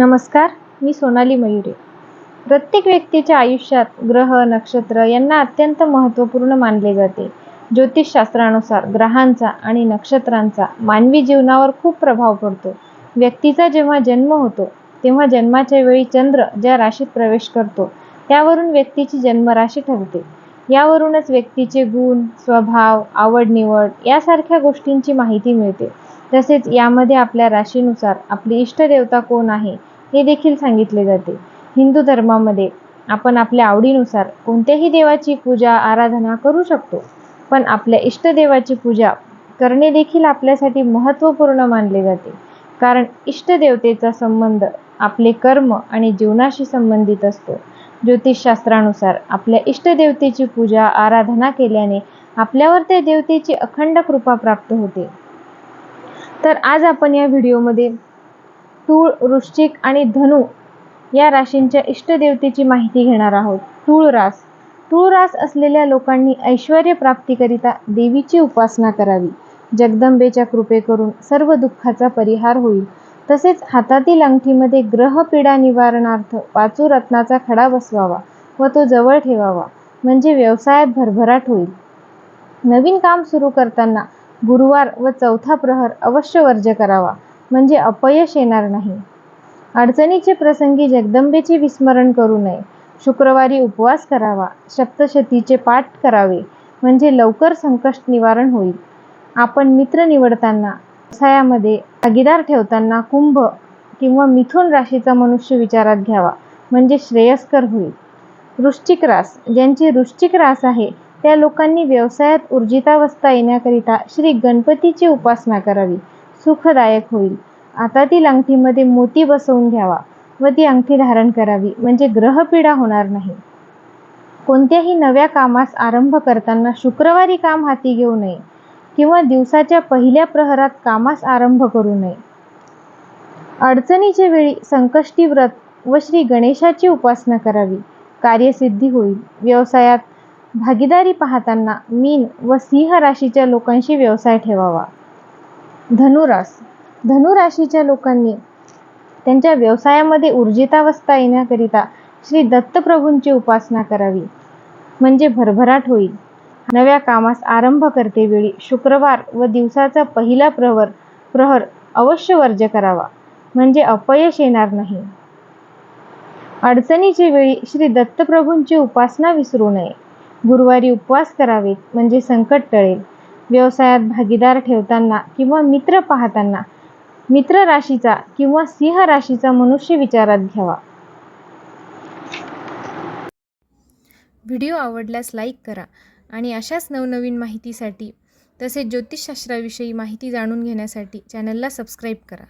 नमस्कार मी सोनाली मयुरे. प्रत्येक व्यक्तीच्या आयुष्यात ग्रह नक्षत्र यांना अत्यंत महत्त्वपूर्ण मानले जाते. ज्योतिषशास्त्रानुसार ग्रहांचा आणि नक्षत्रांचा मानवी जीवनावर खूप प्रभाव पडतो. व्यक्तीचा जेव्हा जन्म होतो तेव्हा जन्माच्या वेळी चंद्र ज्या राशीत प्रवेश करतो त्यावरून व्यक्तीची जन्मराशी ठरते. यावरूनच व्यक्तीचे गुण स्वभाव आवड निवड यासारख्या गोष्टींची माहिती मिळते. तसेच यामध्ये आपल्या राशीनुसार आपली इष्टदेवता कोण आहे हे देखील सांगितले जाते. हिंदू धर्मामध्ये आपण आपल्या आवडीनुसार कोणत्याही देवाची पूजा आराधना करू शकतो. पण आपल्या इष्टदेवाची पूजा करणे देखील आपल्यासाठी महत्त्वपूर्ण मानले जाते. कारण इष्टदेवतेचा संबंध आपले कर्म आणि जीवनाशी संबंधित असतो. ज्योतिषशास्त्रानुसार आपल्या इष्टदेवतेची पूजा आराधना केल्याने आपल्यावर त्या देवतेची अखंड कृपा प्राप्त होते. तर आज आपण या व्हिडिओमध्ये तूळ वृश्चिक आणि धनु या राशींच्या इष्टदेवतेची माहिती घेणार आहोत. तूळ रास तूळ रास असलेल्या लोकांनी ऐश्वर प्राप्तीकरिता देवीची उपासना करावी. जगदंबेच्या कृपे करून सर्व दुःखाचा परिहार होईल. तसेच हातातील अंगठीमध्ये ग्रहपीडा निवारणार्थ पाचू रत्नाचा खडा बसवावा व तो जवळ ठेवावा. म्हणजे व्यवसायात भरभराट होईल. नवीन काम सुरू करताना गुरुवार व चौथा प्रहर अवश्य वर्ज्य करावा. म्हणजे अपयश येणार नाही. अडचणीचे प्रसंगी जगदंबेचे विस्मरण करू नये. शुक्रवारी उपवास करावा. सप्तशतीचे पाठ करावे. म्हणजे लवकर संकष्ट निवारण होईल. आपण मित्र निवडताना व्यवसायामध्ये भागीदार ठेवताना कुंभ किंवा मिथुन राशीचा मनुष्य विचारात घ्यावा. म्हणजे श्रेयस्कर होईल. वृश्चिक रास. ज्यांची वृश्चिक रास आहे त्या लोकांनी व्यवसायात ऊर्जितावस्था येण्याकरिता श्री गणपतीची उपासना करावी. सुखदायक होईल. हातातील अंगठीमध्ये मोती बसवून घ्यावा व ती अंगठी धारण करावी. म्हणजे ग्रहपीडा होणार नाही. कोणत्याही नव्या कामास आरंभ करताना शुक्रवारी काम हाती घेऊ नये किंवा दिवसाच्या पहिल्या प्रहरात कामास आरंभ करू नये. अडचणीच्या वेळी संकष्टी व्रत व श्री गणेशाची उपासना करावी. कार्यसिद्धी होईल. व्यवसायात भागीदारी पाहताना मीन व सिंह राशीच्या लोकांशी व्यवसाय ठेवावा. धनुरास. धनुराशीच्या लोकांनी त्यांच्या व्यवसायामध्ये ऊर्जितावस्था येण्याकरिता श्री दत्तप्रभूंची उपासना करावी. म्हणजे भरभराट होईल. नव्या कामास आरंभ करते वेळी शुक्रवार व दिवसाचा पहिला प्रवर प्रहर अवश्य वर्ज्य करावा. म्हणजे अपयश येणार नाही. अडचणीच्या वेळी श्री दत्तप्रभूंची उपासना विसरू नये. गुरुवारी उपवास करावेत म्हणजे संकट टळेल. व्यवसायात भागीदार ठेवताना किंवा मित्र पाहताना मित्र राशीचा किंवा सिंह राशीचा मनुष्य विचारात घ्यावा. व्हिडिओ आवडल्यास लाईक करा आणि अशाच नवनवीन माहितीसाठी तसेच ज्योतिषशास्त्राविषयी माहिती जाणून घेण्यासाठी चॅनलला सबस्क्राईब करा.